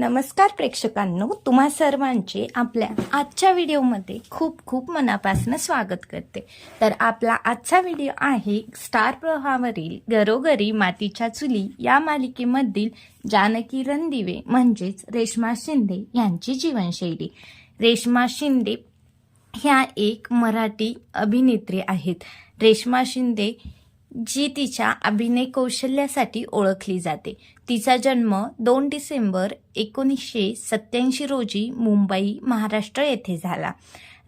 नमस्कार प्रेक्षकांनो तुम्हा सर्वांचे आपल्या आजच्या व्हिडिओमध्ये खूप खूप मनापासून स्वागत करते. तर आपला आजचा व्हिडिओ आहे स्टार प्रवाहावरील घरोघरी मातीच्या चुली या मालिकेमधील जानकी रणदिवे म्हणजेच रेश्मा शिंदे यांची जीवनशैली. रेश्मा शिंदे ह्या एक मराठी अभिनेत्री आहेत. रेश्मा शिंदे जी तिच्या अभिनय कौशल्यासाठी ओळखली जाते. तिचा जन्म दोन डिसेंबर एकोणीसशे सत्याऐंशी रोजी मुंबई महाराष्ट्र येथे झाला.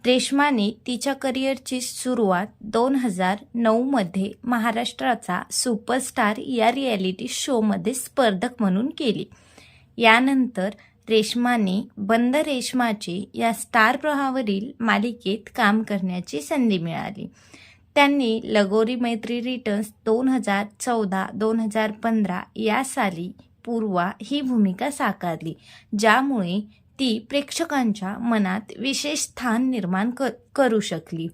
रेश्माने तिच्या करिअरची सुरुवात दोन हजार नऊमध्ये महाराष्ट्राचा सुपरस्टार या रिॲलिटी शोमध्ये स्पर्धक म्हणून केली. यानंतर रेश्माने बंद रेशमाचे या स्टार प्रवाहावरील मालिकेत काम करण्याची संधी मिळाली. त्यांनी लगोरी मैत्री रिटर्न्स दोन हजार चौदा दोन हजार पंधरा या साली पूर्वा ही भूमिका साकारली ज्यामुळे ती प्रेक्षकांच्या मनात विशेष स्थान निर्माण क करू शकली.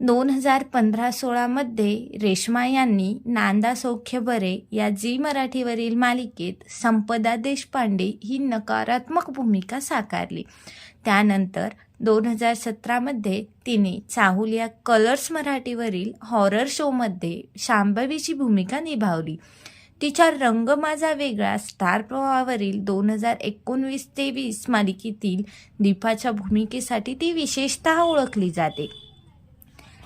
दोन हजार पंधरा सोळामध्ये रेश्मा यांनी नांदा सौख्य बरे या झी मराठीवरील मालिकेत संपदा देशपांडे ही नकारात्मक भूमिका साकारली. त्यानंतर दोन हजार सतरामध्ये तिने चाहुल या कलर्स मराठीवरील हॉरर शोमध्ये शांभवीची भूमिका निभावली. तिच्या रंग माझा वेगळा स्टार प्रवाहावरील दोन हजार एकोणवीस ते वीस मालिकेतील दीपाच्या भूमिकेसाठी ती विशेषतः ओळखली जाते.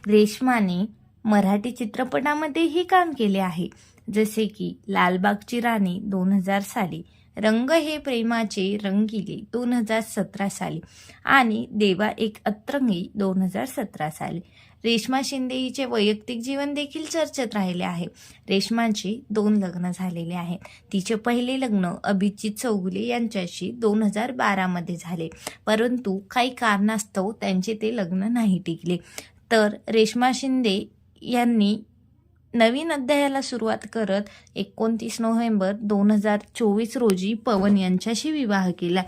रेश्माने मराठी चित्रपटामध्येही काम केले आहे. जसे की लालबागची राणी दोन हजार साली रंग हे प्रेमाचे रंगिले दोन हजार सतरा साली आणि देवा एक अत्रंगी दोन हजार सतरा साली. रेश्मा शिंदे हिचे वैयक्तिक जीवन देखील चर्चेत राहिले आहे. रेश्माचे दोन लग्न झालेले आहेत तिचे पहिले लग्न अभिजित चौगुले यांच्याशी दोन हजार बारामध्ये झाले. परंतु काही कारणास्तव त्यांचे ते लग्न नाही टिकले. तर रेश्मा शिंदे यांनी नवीन अध्यायाला सुरुवात करत एकोणतीस नोव्हेंबर दोन हजार चोवीस रोजी पवन यांच्याशी विवाह केला.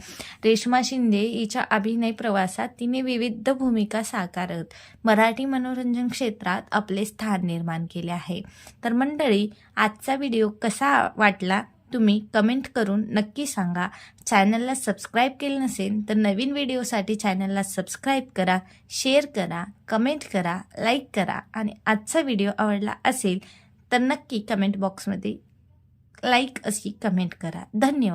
रेश्मा शिंदे हिच्या अभिनय प्रवासात तिने विविध भूमिका साकारत मराठी मनोरंजन क्षेत्रात आपले स्थान निर्माण केले आहे. तर मंडळी आजचा व्हिडिओ कसा वाटला? तुम्ही कमेंट करून नक्की सांगा. चॅनलला सबस्क्राईब केलं नसेल तर नवीन व्हिडिओसाठी चॅनलला सबस्क्राईब करा शेअर करा कमेंट करा लाईक करा आणि आजचा व्हिडिओ आवडला असेल तर नक्की कमेंट बॉक्समध्ये लाईक अशी कमेंट करा. धन्यवाद.